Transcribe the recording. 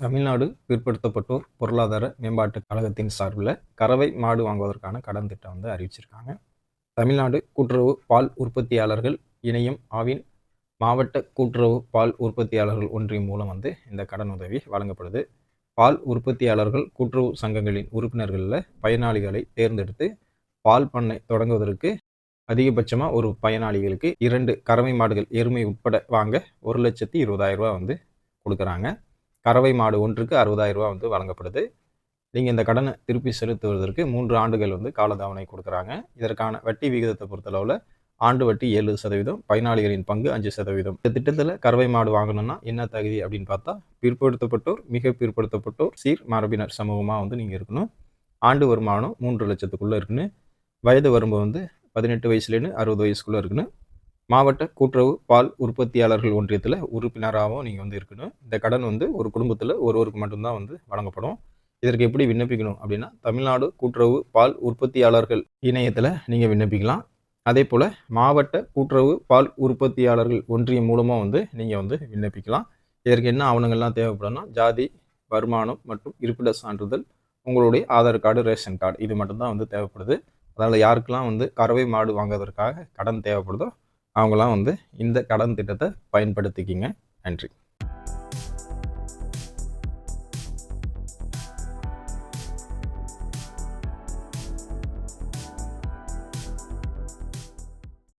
தமிழ்நாடு பிற்படுத்தப்பட்டோர் பொருளாதார மேம்பாட்டுக் கழகத்தின் சார்பில் கறவை மாடு வாங்குவதற்கான கடன் திட்டம் வந்து அறிவிச்சிருக்காங்க. தமிழ்நாடு கூட்டுறவு பால் உற்பத்தியாளர்கள் இணையம் ஆவின் மாவட்ட கூட்டுறவு பால் உற்பத்தியாளர்கள் ஒன்றியம் மூலம் வந்து இந்த கடன் உதவி வழங்கப்படுது. பால் உற்பத்தியாளர்கள் கூட்டுறவு சங்கங்களின் உறுப்பினர்களில் பயனாளிகளை தேர்ந்தெடுத்து பால் பண்ணை தொடங்குவதற்கு அதிகபட்சமாக ஒரு பயனாளிகளுக்கு இரண்டு கறவை மாடுகள் எருமை உட்பட வாங்க ஒரு லட்சத்தி இருபதாயிரம் ரூபா வந்து கொடுக்குறாங்க. கறவை மாடு ஒன்றுக்கு அறுபதாயிரம் ரூபா வந்து வழங்கப்படுது. நீங்கள் இந்த கடனை திருப்பி செலுத்துவதற்கு மூன்று ஆண்டுகள் வந்து காலதாவணை கொடுக்குறாங்க. இதற்கான வட்டி விகிதத்தை பொறுத்தளவில் ஆண்டு வட்டி ஏழு சதவீதம் பயனாளிகளின் பங்கு அஞ்சு சதவீதம். இந்த திட்டத்தில் கறவை மாடு வாங்கணும்னா என்ன தகுதி அப்படின்னு பார்த்தா பிற்படுத்தப்பட்டோர் மிக பிற்படுத்தப்பட்டோர் சீர் மரபினர் சமூகமாக வந்து நீங்கள் இருக்கணும். ஆண்டு வருமானம் மூன்று லட்சத்துக்குள்ளே இருக்குன்னு. வயது வரம்பு வந்து பதினெட்டு வயசுலேருந்து அறுபது வயசுக்குள்ளே இருக்குன்னு. மாவட்ட கூட்டுறவு பால் உற்பத்தியாளர்கள் ஒன்றியத்தில் உறுப்பினராகவும் நீங்கள் வந்து இருக்கணும். இந்த கடன் வந்து ஒரு குடும்பத்தில் ஒருவருக்கு மட்டும்தான் வந்து வழங்கப்படும். இதற்கு எப்படி விண்ணப்பிக்கணும் அப்படின்னா தமிழ்நாடு கூட்டுறவு பால் உற்பத்தியாளர்கள் இணையத்தில் நீங்கள் விண்ணப்பிக்கலாம். அதே போல் மாவட்ட கூட்டுறவு பால் உற்பத்தியாளர்கள் ஒன்றியம் மூலமாக வந்து நீங்கள் வந்து விண்ணப்பிக்கலாம். இதற்கு என்ன ஆவணங்கள்லாம் தேவைப்படும்னா ஜாதி வருமானம் மற்றும் இருப்பிட சான்றிதழ் உங்களுடைய ஆதார் கார்டு ரேஷன் கார்டு இது மட்டும்தான் வந்து தேவைப்படுது. அதனால் யாருக்கெல்லாம் வந்து கறவை மாடு வாங்குவதற்காக கடன் தேவைப்படுதோ அவங்களாம் வந்து இந்த கடன் திட்டத்தை பயன்படுத்திக்கிங்க. நன்றி.